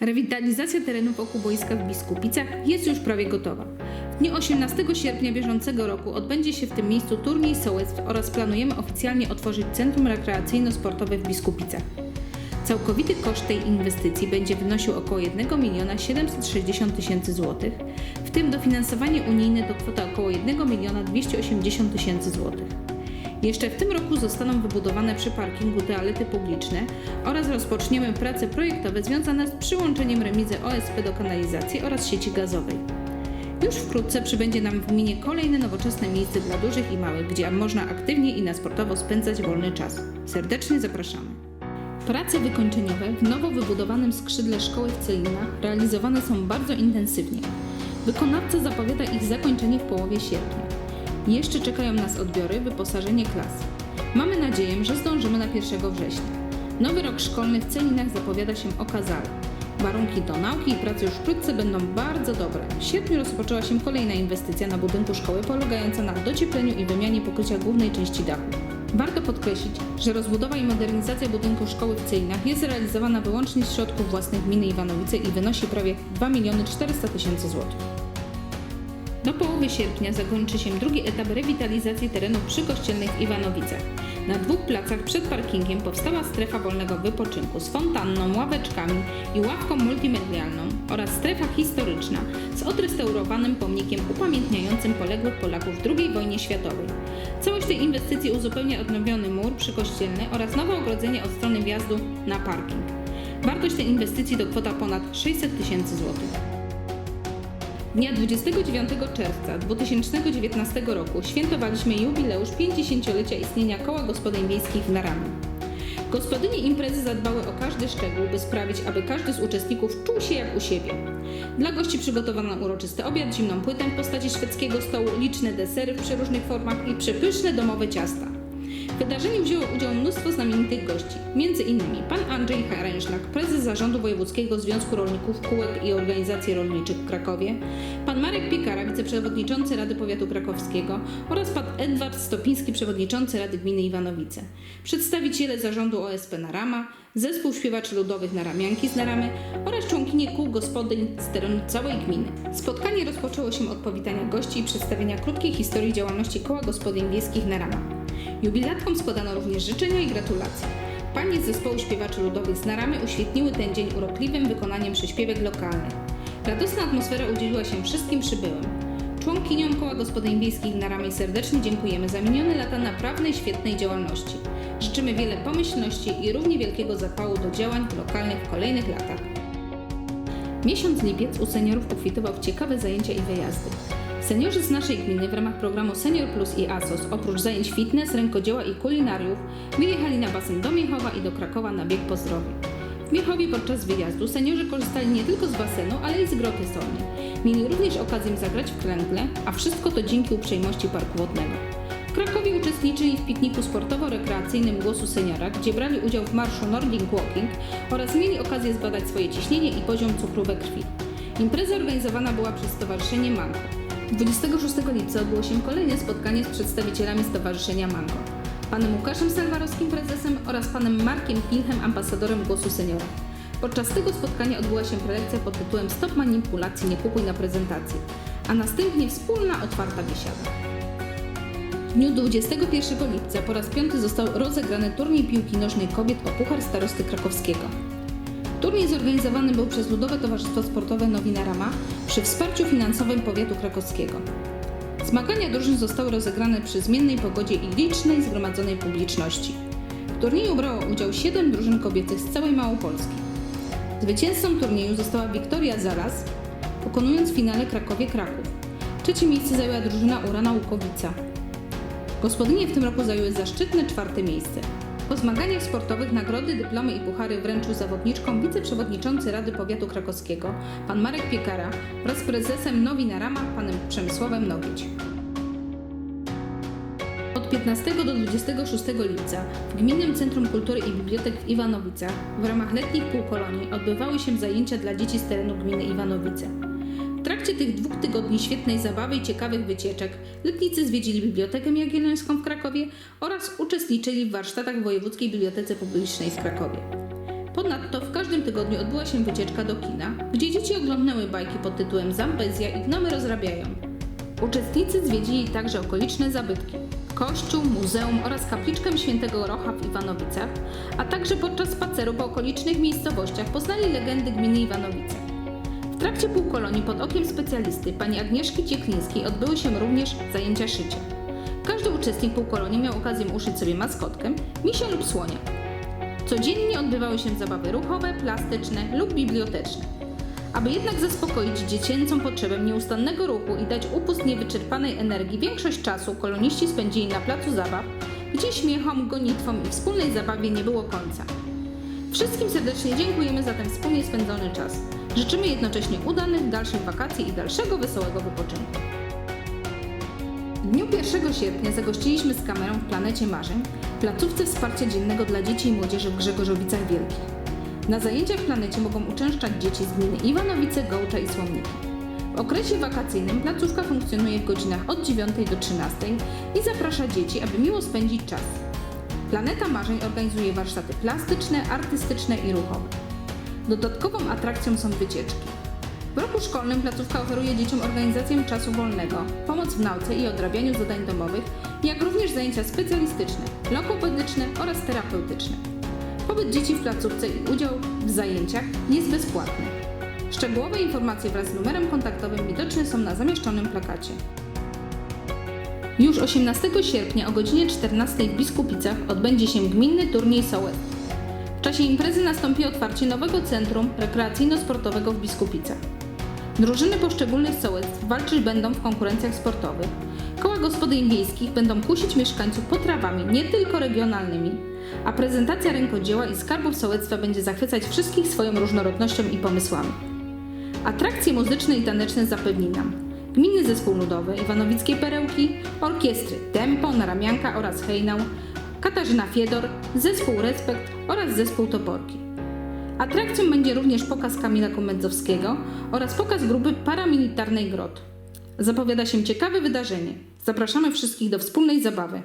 Rewitalizacja terenów wokół boiska w Biskupicach jest już prawie gotowa. W dniu 18 sierpnia bieżącego roku odbędzie się w tym miejscu turniej sołectw oraz planujemy oficjalnie otworzyć Centrum Rekreacyjno-Sportowe w Biskupicach. Całkowity koszt tej inwestycji będzie wynosił około 1 miliona 760 tysięcy złotych, w tym dofinansowanie unijne to kwota około 1 miliona 280 tysięcy złotych. Jeszcze w tym roku zostaną wybudowane przy parkingu toalety publiczne oraz rozpoczniemy prace projektowe związane z przyłączeniem remizy OSP do kanalizacji oraz sieci gazowej. Już wkrótce przybędzie nam w gminie kolejne nowoczesne miejsce dla dużych i małych, gdzie można aktywnie i na sportowo spędzać wolny czas. Serdecznie zapraszamy. Prace wykończeniowe w nowo wybudowanym skrzydle szkoły w Celinach realizowane są bardzo intensywnie. Wykonawca zapowiada ich zakończenie w połowie sierpnia. Jeszcze czekają nas odbiory, wyposażenie klas. Mamy nadzieję, że zdążymy na 1 września. Nowy rok szkolny w Celinach zapowiada się okazale. Warunki do nauki i pracy już wkrótce będą bardzo dobre. W sierpniu rozpoczęła się kolejna inwestycja na budynku szkoły polegająca na dociepleniu i wymianie pokrycia głównej części dachu. Warto podkreślić, że rozbudowa i modernizacja budynku szkoły w Celinach jest realizowana wyłącznie z środków własnych gminy Iwanowice i wynosi prawie 2 miliony 400 tysięcy złotych. Do połowy sierpnia zakończy się drugi etap rewitalizacji terenów przykościelnych w Iwanowicach. Na dwóch placach przed parkingiem powstała strefa wolnego wypoczynku z fontanną, ławeczkami i ławką multimedialną oraz strefa historyczna z odrestaurowanym pomnikiem upamiętniającym poległych Polaków w II wojnie światowej. Całość tej inwestycji uzupełnia odnowiony mur przykościelny oraz nowe ogrodzenie od strony wjazdu na parking. Wartość tej inwestycji to kwota ponad 600 tysięcy złotych. Dnia 29 czerwca 2019 roku świętowaliśmy jubileusz 50-lecia istnienia Koła Gospodyń Wiejskich w Naramiu. Gospodynie imprezy zadbały o każdy szczegół, by sprawić, aby każdy z uczestników czuł się jak u siebie. Dla gości przygotowano uroczysty obiad, zimną płytę w postaci szwedzkiego stołu, liczne desery w przeróżnych formach i przepyszne domowe ciasta. Wydarzeniu wzięło udział mnóstwo znamienitych gości, innymi pan Andrzej Haręszlak, prezes zarządu Wojewódzkiego Związku Rolników Kółek i Organizacji Rolniczych w Krakowie, pan Marek Piekara, wiceprzewodniczący Rady Powiatu Krakowskiego oraz pan Edward Stopiński, przewodniczący Rady Gminy Iwanowice, przedstawiciele zarządu OSP Narama, zespół śpiewaczy ludowych Naramianki z Naramy oraz członkinie kół gospodyń z terenu całej gminy. Spotkanie rozpoczęło się od powitania gości i przedstawienia krótkiej historii działalności Koła Gospodyń Wiejskich Narama. Jubilatkom składano również życzenia i gratulacje. Panie z zespołu śpiewaczy ludowych z Naramy uświetniły ten dzień urokliwym wykonaniem przyśpiewek lokalnych. Radosna atmosfera udzieliła się wszystkim przybyłym. Członkiniom Koła Gospodyń Wiejskich w Naramie serdecznie dziękujemy za minione lata naprawdę świetnej działalności. Życzymy wiele pomyślności i równie wielkiego zapału do działań lokalnych w kolejnych latach. Miesiąc lipiec u seniorów obfitował w ciekawe zajęcia i wyjazdy. Seniorzy z naszej gminy w ramach programu Senior Plus i ASOS oprócz zajęć fitness, rękodzieła i kulinariów wyjechali na basen do Miechowa i do Krakowa na bieg po zdrowiu. W Miechowie podczas wyjazdu seniorzy korzystali nie tylko z basenu, ale i z groty solnej. Mieli również okazję zagrać w kręgle, a wszystko to dzięki uprzejmości parku wodnego. Krakowie uczestniczyli w pikniku sportowo-rekreacyjnym Głosu Seniora, gdzie brali udział w marszu Nordic Walking oraz mieli okazję zbadać swoje ciśnienie i poziom cukru we krwi. Impreza organizowana była przez Stowarzyszenie Manko. 26 lipca odbyło się kolejne spotkanie z przedstawicielami Stowarzyszenia Manko. Panem Łukaszem Salwarowskim, prezesem oraz panem Markiem Pilchem, ambasadorem Głosu Seniora. Podczas tego spotkania odbyła się prelekcja pod tytułem Stop manipulacji, nie kupuj na prezentację, a następnie wspólna, otwarta biesiada. W dniu 21 lipca po raz piąty został rozegrany turniej piłki nożnej kobiet o Puchar Starosty Krakowskiego. Turniej zorganizowany był przez Ludowe Towarzystwo Sportowe Nowina Rama przy wsparciu finansowym powiatu krakowskiego. Zmagania drużyn zostały rozegrane przy zmiennej pogodzie i licznej zgromadzonej publiczności. W turnieju brało udział 7 drużyn kobiecych z całej Małopolski. Zwycięzcą turnieju została Wiktoria Zalas, pokonując w finale Krakowie Kraków. Trzecie miejsce zajęła drużyna Urana Łukowica. Gospodynie w tym roku zajęły zaszczytne czwarte miejsce. Po zmaganiach sportowych nagrody, dyplomy i puchary wręczył zawodniczkom wiceprzewodniczący Rady Powiatu Krakowskiego, pan Marek Piekara wraz z prezesem Nowina Rama, panem Przemysławem Nogieć. Od 15 do 26 lipca w Gminnym Centrum Kultury i Bibliotek w Iwanowicach w ramach letnich półkolonii odbywały się zajęcia dla dzieci z terenu gminy Iwanowice. W trakcie tych dwóch tygodni świetnej zabawy i ciekawych wycieczek letnicy zwiedzili Bibliotekę Jagiellońską w Krakowie oraz uczestniczyli w warsztatach w Wojewódzkiej Bibliotece Publicznej w Krakowie. Ponadto w każdym tygodniu odbyła się wycieczka do kina, gdzie dzieci oglądnąły bajki pod tytułem Zambezja i Gnomy rozrabiają. Uczestnicy zwiedzili także okoliczne zabytki. Kościół, muzeum oraz kapliczkę świętego Rocha w Iwanowicach, a także podczas spaceru po okolicznych miejscowościach poznali legendy gminy Iwanowice. Trakcie półkolonii pod okiem specjalisty pani Agnieszki Cieklińskiej odbyły się również zajęcia szycia. Każdy uczestnik półkolonii miał okazję uszyć sobie maskotkę, misia lub słonia. Codziennie odbywały się zabawy ruchowe, plastyczne lub biblioteczne. Aby jednak zaspokoić dziecięcą potrzebę nieustannego ruchu i dać upust niewyczerpanej energii, większość czasu koloniści spędzili na placu zabaw, gdzie śmiechom, gonitwom i wspólnej zabawie nie było końca. Wszystkim serdecznie dziękujemy za ten wspólnie spędzony czas. Życzymy jednocześnie udanych dalszych wakacji i dalszego wesołego wypoczynku. W dniu 1 sierpnia zagościliśmy z kamerą w Planecie Marzeń, placówce wsparcia dziennego dla dzieci i młodzieży w Grzegorzowicach Wielkich. Na zajęciach w Planecie mogą uczęszczać dzieci z gminy Iwanowice, Gołcza i Słomniki. W okresie wakacyjnym placówka funkcjonuje w godzinach od 9 do 13 i zaprasza dzieci, aby miło spędzić czas. Planeta Marzeń organizuje warsztaty plastyczne, artystyczne i ruchowe. Dodatkową atrakcją są wycieczki. W roku szkolnym placówka oferuje dzieciom organizację czasu wolnego, pomoc w nauce i odrabianiu zadań domowych, jak również zajęcia specjalistyczne, lokopedyczne oraz terapeutyczne. Pobyt dzieci w placówce i udział w zajęciach jest bezpłatny. Szczegółowe informacje wraz z numerem kontaktowym widoczne są na zamieszczonym plakacie. Już 18 sierpnia o godzinie 14 w Biskupicach odbędzie się gminny turniej Sołec. W czasie imprezy nastąpi otwarcie nowego centrum rekreacyjno-sportowego w Biskupicach. Drużyny poszczególnych sołectw walczyć będą w konkurencjach sportowych. Koła gospodyń wiejskich będą kusić mieszkańców potrawami nie tylko regionalnymi, a prezentacja rękodzieła i skarbów sołectwa będzie zachwycać wszystkich swoją różnorodnością i pomysłami. Atrakcje muzyczne i taneczne zapewni nam Gminny Zespół Ludowy, Iwanowickie Perełki, Orkiestry Tempo, Naramianka oraz Hejnał, Katarzyna Fiedor, Zespół Respekt oraz Zespół Toporki. Atrakcją będzie również pokaz Kamila Komedzowskiego oraz pokaz grupy paramilitarnej GROT. Zapowiada się ciekawe wydarzenie. Zapraszamy wszystkich do wspólnej zabawy.